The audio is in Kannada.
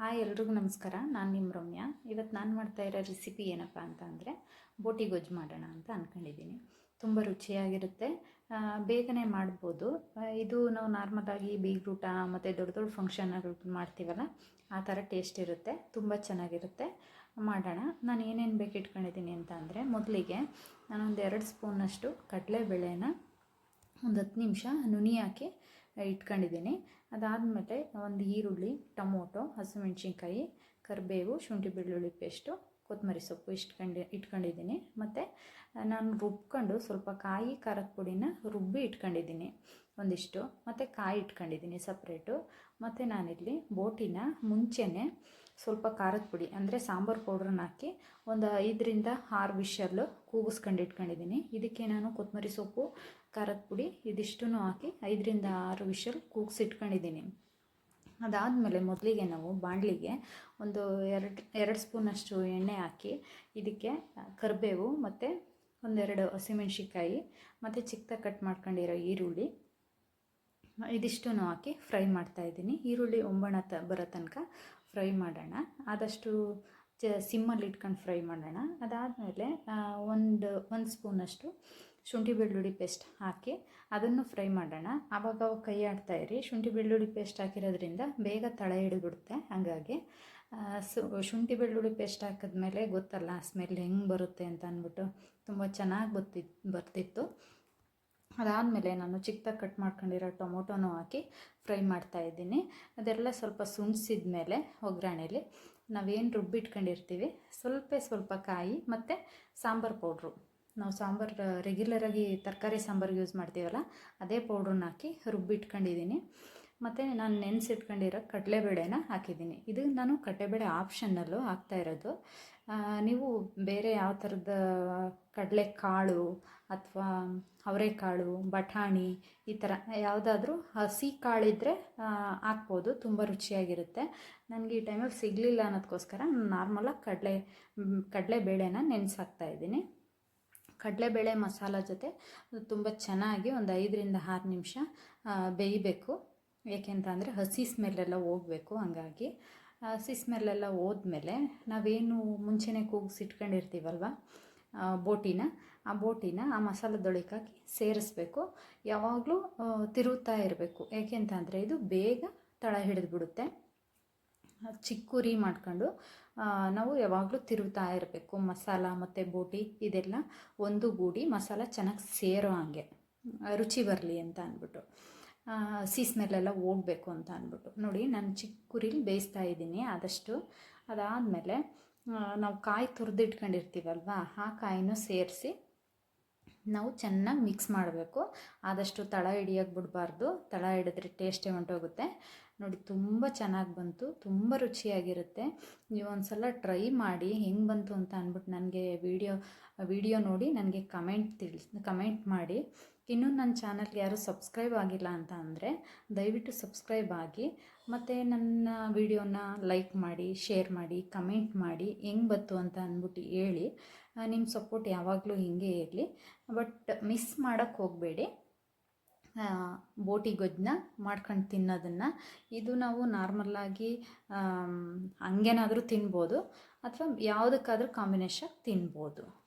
ಹಾಯ್ ಎಲ್ರಿಗೂ ನಮಸ್ಕಾರ. ನಾನು ನಿಮ್ಮ ರಮ್ಯಾ. ಇವತ್ತು ನಾನು ಮಾಡ್ತಾ ಇರೋ ರೆಸಿಪಿ ಏನಪ್ಪ ಅಂತ ಅಂದರೆ ಬೋಟಿ ಗೊಜ್ಜು ಮಾಡೋಣ ಅಂತ ಅಂದ್ಕೊಂಡಿದ್ದೀನಿ ತುಂಬ ರುಚಿಯಾಗಿರುತ್ತೆ. ಬೇಗನೆ ಮಾಡ್ಬೋದು. ಇದು ನಾವು ನಾರ್ಮಲಾಗಿ ಬೀಗ್ರೂಟ ಮತ್ತು ದೊಡ್ಡ ದೊಡ್ಡ ಫಂಕ್ಷನ್ಗಳು ಮಾಡ್ತೀವಲ್ಲ, ಆ ಥರ ಟೇಸ್ಟ್ ಇರುತ್ತೆ. ತುಂಬ ಚೆನ್ನಾಗಿರುತ್ತೆ. ಮಾಡೋಣ. ನಾನು ಏನೇನು ಬೇಕು ಇಟ್ಕೊಂಡಿದ್ದೀನಿ ಅಂತ ಅಂದರೆ ಮೊದಲಿಗೆ ನಾನೊಂದು ಎರಡು ಸ್ಪೂನಷ್ಟು ಕಡಲೆಬೇಳೆನ ಒಂದು ಹತ್ತು ನಿಮಿಷ ನುನಿ ಹಾಕಿ ಇಟ್ಕೊಂಡಿದ್ದೀನಿ ಅದಾದಮೇಲೆ ಒಂದು ಈರುಳ್ಳಿ, ಟೊಮೊಟೊ, ಹಸಿಮೆಣ್ಸಿನ್ಕಾಯಿ, ಕರಿಬೇವು, ಶುಂಠಿ ಬೆಳ್ಳುಳ್ಳಿ ಪೇಸ್ಟು ಕೊತ್ತಂಬರಿ ಸೊಪ್ಪು ಇಟ್ಕೊಂಡು ಇಟ್ಕೊಂಡಿದ್ದೀನಿ. ಮತ್ತು, ನಾನು ರುಬ್ಕೊಂಡು ಸ್ವಲ್ಪ ಕಾಯಿ, ಖಾರದ ಪುಡಿನ ರುಬ್ಬಿ ಇಟ್ಕೊಂಡಿದ್ದೀನಿ. ಒಂದಿಷ್ಟು. ಮತ್ತು ಕಾಯಿ ಇಟ್ಕೊಂಡಿದ್ದೀನಿ ಸಪ್ರೇಟು ಮತ್ತು ನಾನಿಲ್ಲಿ ಬೋಟಿನ ಮುಂಚೆನೇ ಸ್ವಲ್ಪ ಖಾರದ ಪುಡಿ, ಅಂದರೆ ಸಾಂಬಾರು ಪೌಡ್ರನ್ನ ಹಾಕಿ ಒಂದು ಐದರಿಂದ ಆರು ವಿಷಲ್ಲು ಕೂಗಿಸ್ಕೊಂಡು ಇಟ್ಕೊಂಡಿದ್ದೀನಿ. ಇದಕ್ಕೆ ನಾನು ಕೊತ್ತಂಬರಿ ಸೊಪ್ಪು, ಖಾರದ ಪುಡಿ ಇದಿಷ್ಟು ಹಾಕಿ ಐದರಿಂದ ಆರು ವಿಷಲ್ ಕೂಗಿಸಿಟ್ಕೊಂಡಿದ್ದೀನಿ. ಅದಾದಮೇಲೆ ಮೊದಲಿಗೆ ನಾವು ಬಾಣಲಿಗೆ ಒಂದು ಎರಡು ಎರಡು ಸ್ಪೂನಷ್ಟು ಎಣ್ಣೆ ಹಾಕಿ ಇದಕ್ಕೆ ಕರಿಬೇವು, ಮತ್ತು ಒಂದೆರಡು ಹಸಿಮೆಣ್ಸಿಕಾಯಿ ಮತ್ತು ಚಿಕ್ಕದಾಗಿ ಕಟ್ ಮಾಡ್ಕೊಂಡಿರೋ ಈರುಳ್ಳಿ ಇದಿಷ್ಟೂ ಹಾಕಿ ಫ್ರೈ ಮಾಡ್ತಾ ಇದ್ದೀನಿ. ಈರುಳ್ಳಿ ಒಂಬಣ ತ ಬರೋ ತನಕ ಫ್ರೈ ಮಾಡೋಣ. ಆದಷ್ಟು ಚ, ಸಿಮ್ಮಲ್ಲಿ ಇಟ್ಕೊಂಡು ಫ್ರೈ ಮಾಡೋಣ. ಅದಾದಮೇಲೆ ಒಂದು ಒಂದು ಸ್ಪೂನಷ್ಟು ಶುಂಠಿ ಬೆಳ್ಳುಳ್ಳಿ ಪೇಸ್ಟ್ ಹಾಕಿ ಅದನ್ನು ಫ್ರೈ ಮಾಡೋಣ. ಆವಾಗ ಕೈ ಆಡ್ತಾ ಇರಿ. ಶುಂಠಿ ಬೆಳ್ಳುಳ್ಳಿ ಪೇಸ್ಟ್ ಹಾಕಿರೋದ್ರಿಂದ ಬೇಗ ತಳ ಹಿಡಿದ್ಬಿಡುತ್ತೆ ಹಾಗಾಗಿ. ಸು, ಶುಂಠಿ ಬೆಳ್ಳುಳ್ಳಿ ಪೇಸ್ಟ್ ಹಾಕಿದ್ಮೇಲೆ ಗೊತ್ತಲ್ಲ ಸ್ಮೆಲ್ ಹೆಂಗೆ ಬರುತ್ತೆ ಅಂತ ಅಂದ್ಬಿಟ್ಟು. ತುಂಬ ಚೆನ್ನಾಗಿ ಬರ್ತಿತ್ತು ಬರ್ತಿತ್ತು. ಅದಾದಮೇಲೆ ನಾನು ಚಿಕ್ಕದಾಗಿ ಕಟ್ ಮಾಡ್ಕೊಂಡಿರೋ ಟೊಮೊಟೊನೂ ಹಾಕಿ ಫ್ರೈ ಮಾಡ್ತಾ ಇದ್ದೀನಿ. ಅದೆಲ್ಲ ಸ್ವಲ್ಪ ಸುಣ್ಸಿದ ಮೇಲೆ ಒಗ್ಗರಣೆಲಿ ನಾವೇನು ರುಬ್ಬಿಟ್ಕೊಂಡಿರ್ತೀವಿ, ಸ್ವಲ್ಪ ಸ್ವಲ್ಪ ಕಾಯಿ ಮತ್ತು ಸಾಂಬಾರು ಪೌಡ್ರು. ನಾವು ಸಾಂಬಾರು ರೆಗ್ಯುಲರಾಗಿ ತರಕಾರಿ ಸಾಂಬಾರಿಗೆ ಯೂಸ್ ಮಾಡ್ತೀವಲ್ಲ, ಅದೇ ಪೌಡ್ರನ್ನ ಹಾಕಿ ರುಬ್ಬಿಟ್ಕೊಂಡಿದ್ದೀನಿ ಮತ್ತು ನಾನು ನೆನೆಸಿಟ್ಕೊಂಡಿರೋ ಕಡಲೆಬೇಳೆನ ಹಾಕಿದ್ದೀನಿ. ಇದು ನಾನು ಕಡಲೆಬೇಳೆ ಆಪ್ಷನ್ನಲ್ಲೂ ಹಾಕ್ತಾ ಇರೋದು. ನೀವು ಬೇರೆ ಯಾವ ಥರದ ಕಡಲೆಕಾಳು ಅಥವಾ ಅವರೆಕಾಳು, ಬಟಾಣಿ ಈ ಥರ ಯಾವುದಾದ್ರೂ ಹಸಿ ಕಾಳಿದ್ರೆ ಹಾಕ್ಬೋದು. ತುಂಬ ರುಚಿಯಾಗಿರುತ್ತೆ. ನನಗೆ ಈ ಟೈಮಲ್ಲಿ ಸಿಗಲಿಲ್ಲ ಅನ್ನೋದಕ್ಕೋಸ್ಕರ ನಾನು ನಾರ್ಮಲಾಗಿ ಕಡಲೆ, ಕಡಲೆಬೇಳೆನ ನೆನೆಸಾಕ್ತಾ ಇದ್ದೀನಿ. ಕಡಲೆಬೇಳೆ ಮಸಾಲ ಜೊತೆ ತುಂಬ ಚೆನ್ನಾಗಿ ಒಂದು ಐದರಿಂದ ಆರು ನಿಮಿಷ ಬೇಯಬೇಕು. ಏಕೆಂತ ಅಂದರೆ ಹಸಿ ಸ್ಮೆಲ್ಲೆಲ್ಲ ಹೋಗಬೇಕು ಹಂಗಾಗಿ. ಹಸಿ ಸ್ಮೆಲ್ಲೆಲ್ಲ ಹೋದ್ಮೇಲೆ ನಾವೇನು ಮುಂಚೆನೇ ಕೂಗಿಸಿಟ್ಕೊಂಡಿರ್ತೀವಲ್ವ ಬೋಟಿನ. ಆ ಬೋಟಿನ ಆ ಮಸಾಲದೊಳಿಕಾಕಿ ಸೇರಿಸ್ಬೇಕು. ಯಾವಾಗಲೂ ತಿರುತ್ತಾ ಇರಬೇಕು. ಏಕೆಂತಂದರೆ ಇದು ಬೇಗ ತಳ ಹಿಡಿದ್ಬಿಡುತ್ತೆ. ಚಿಕ್ಕುರಿ ಮಾಡ್ಕೊಂಡು ನಾವು ಯಾವಾಗಲೂ ತಿರುತ್ತಾ ಇರಬೇಕು. ಮಸಾಲ ಮತ್ತು ಬೋಟಿ ಇದೆಲ್ಲ ಒಂದು ಗೂಡಿ ಮಸಾಲ ಚೆನ್ನಾಗಿ ಸೇರೋ ಹಾಗೆ. ರುಚಿ ಬರಲಿ ಅಂತ ಅಂದ್ಬಿಟ್ಟು. ಹಸಿ ಸ್ಮೆಲ್ಲೆಲ್ಲ ಹೋಗ್ಬೇಕು ಅಂತ ಅಂದ್ಬಿಟ್ಟು. ನೋಡಿ, ನಾನು ಚಿಕ್ಕ ಕುರಿಲಿ ಬೇಯಿಸ್ತಾ ಇದ್ದೀನಿ ಆದಷ್ಟು. ಅದಾದಮೇಲೆ ನಾವು ಕಾಯಿ ತುರಿದಿಟ್ಕೊಂಡಿರ್ತೀವಲ್ವ, ಆ ಕಾಯಿನೂ ಸೇರಿಸಿ ನಾವು ಚೆನ್ನಾಗಿ ಮಿಕ್ಸ್ ಮಾಡಬೇಕು. ಆದಷ್ಟು ತಳ ಹಿಡಿಯೋಕೆ ಬಿಡಬಾರ್ದು. ತಳ ಹಿಡಿದ್ರೆ ಟೇಸ್ಟೇ ಹೊಂಟೋಗುತ್ತೆ ನೋಡಿ, ತುಂಬ ಚೆನ್ನಾಗಿ ಬಂತು, ತುಂಬ ರುಚಿಯಾಗಿರುತ್ತೆ. ನೀವು ಒಂದ್ಸಲ ಟ್ರೈ ಮಾಡಿ, ಹೆಂಗೆ ಬಂತು ಅಂತ ಅಂದ್ಬಿಟ್ಟು ನನಗೆ ವಿಡಿಯೋ ವಿಡಿಯೋ ನೋಡಿ, ನನಗೆ ಕಮೆಂಟ್ ತಿಳಿಸ್ ಕಮೆಂಟ್ ಮಾಡಿ. ಇನ್ನೂ ನನ್ನ ಚಾನಲ್ಗೆ ಯಾರು ಸಬ್ಸ್ಕ್ರೈಬ್ ಆಗಿಲ್ಲ ಅಂತ ಅಂದರೆ, ದಯವಿಟ್ಟು ಸಬ್ಸ್ಕ್ರೈಬ್ ಆಗಿ, ಮತ್ತು ನನ್ನ ವಿಡಿಯೋನ ಲೈಕ್ ಮಾಡಿ, ಶೇರ್ ಮಾಡಿ, ಕಮೆಂಟ್ ಮಾಡಿ, ಹೆಂಗೆ ಬಂತು ಅಂತ ಅಂದ್ಬಿಟ್ಟು ಹೇಳಿ. ನಿಮ್ಮ ಸಪೋರ್ಟ್ ಯಾವಾಗಲೂ ಹಿಂಗೆ ಇರಲಿ. ಬಟ್, ಮಿಸ್ ಮಾಡೋಕ್ಕೆ ಹೋಗಬೇಡಿ. ಬೋಟಿ ಗೊಜ್ಜನ್ನ ಮಾಡ್ಕೊಂಡು ತಿನ್ನೋದನ್ನು. ಇದು ನಾವು ನಾರ್ಮಲ್ಲಾಗಿ ಹಂಗೇನಾದರೂ ತಿನ್ಬೋದು ಅಥವಾ ಯಾವುದಕ್ಕಾದ್ರೂ ಕಾಂಬಿನೇಷನ್ ತಿನ್ಬೋದು.